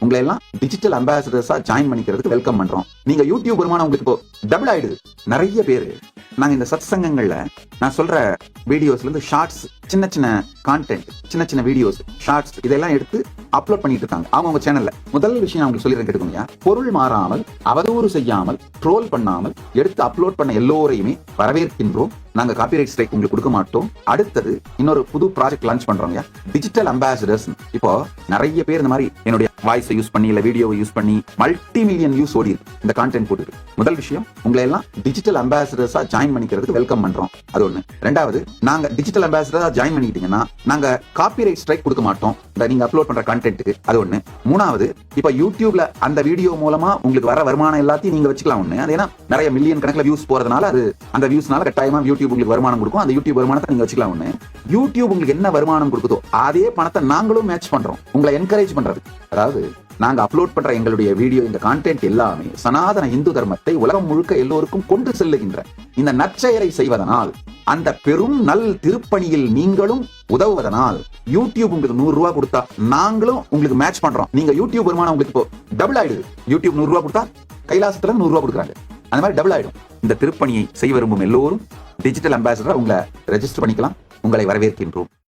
உங்களை எல்லாம் டிஜிட்டல் அம்பாசிடர்ஸா ஜாயின் பண்ணிக்கிறதுக்கு வெல்கம் பண்றோம். நீங்க யூடியூப் வருமானம் உங்களுக்கு இப்போ டபுள் ஆயிடுது. நிறைய பேர். நாங்க இந்த சத் சங்கங்கள்ல நான் சொல்ற வீடியோஸ்ல இருந்து ஷார்ட்ஸ் சின்ன சின்ன கான்டென்ட் சின்ன சின்ன வீடியோஸ் ஷார்ட்ஸ் இதெல்லாம் எடுத்து அப்லோட் பண்ணிட்டு இருக்காங்க. அவங்க அவங்க சேனல்ல முதல் விஷயம் நான் உங்களுக்கு சொல்லிடுறேன் கேட்டுக்கோங்க பொருள் மாறாமல் அவதூறு செய்யாமல் ட்ரோல் பண்ணாமல் எடுத்து அப்லோட் பண்ண எல்லோரையுமே வரவேற்கின்றோம். நாங்க காப்பிரைட் ஸ்ட்ரைக் உங்களுக்கு கொடுக்க மாட்டோம். அடுத்தது இன்னொரு புது ப்ராஜெக்ட் லான்ச் பண்றோங்க டிஜிட்டல் அம்பாசிடர்ஸ் இப்போ நிறைய பேர் இந்த மாதிரி என்னுடைய வாய்ஸை யூஸ் பண்ணி இல்ல வீடியோவை யூஸ் பண்ணி மல்டி மில்லியன் யூஸ் ஓடி இந்த கான்டென்ட் போட்டு முதல் விஷயம் உங்களை எல்லாம் டிஜிட்டல் அம்பாசிடர்ஸா ஜாயின் பண்ணிக்கிறதுக்கு வெல்கம் பண்றோம். அது ஒண்ணு. ரெண்டாவது நாங்க டிஜிட்டல் அம்பாசிடரா ஜாயின் பண்ணிக்கிட்டீங்கன்னா நாங்க காப்பிரைட் ஸ்ட்ரைக் கொடுக்க மாட்டோம். இந்த நீங்க அப்லோட் பண்ற கண்டென்ட்டுக்கு அது ஒண்ணு. மூணாவது இப்ப யூடியூப்ல அந்த வீடியோ மூலமா உங்களுக்கு வர வருமானம் எல்லாத்தையும் நீங்க வச்சுக்கலாம் ஒண்ணு. அது ஏன்னா நிறைய மில்லியன் கணக்கில் வியூஸ் போறதுனால அது அந்த வியூஸ்னால கட்டாயமா யூடியூப் உங்களுக்கு வருமானம் கொடுக்கும். அந்த யூடியூப் வருமானத்தை நீங்க வச்சுக்கலாம் ஒண்ணு. யூடியூப் உங்களுக்கு என்ன வருமானம் கொடுக்குதோ அதே பணத்தை நாங்களும் மேட்ச் பண்றோம். உங்களை என்கரேஜ் பண்றது. அதாவது நாங்க அப்லோட் பண்ற எங்களுடைய வீடியோ இந்த கான்டென்ட் எல்லாமே சனாதன இந்து தர்மத்தை உலகம் முழுக்க எல்லோருக்கும் கொண்டு செல்லுகின்ற இந்த நற்செயலை செய்வதனால் அந்த பெரும் நல் திருப்பணியில் நீங்களும் உதவுவதனால் யூடியூப் உங்களுக்கு நூறு ரூபாய் கொடுத்தா நாங்களும் உங்களுக்கு மேட்ச் பண்றோம். நீங்க யூடியூப் வருமானம் உங்களுக்கு இப்போ டபுள் ஆயிடுது. யூடியூப் நூறு ரூபாய் கொடுத்தா கைலாசத்துல நூறு ரூபாய் கொடுக்குறாங்க. அந்த மாதிரி டபுள் ஆயிடும். இந்த திருப்பணியை செய்ய விரும்பும் எல்லோரும் டிஜிட்டல் அம்பாசிடர் உங்களை ரெஜிஸ்டர் பண்ணிக்கலாம். உங்களை வரவேற்கின்றோம்.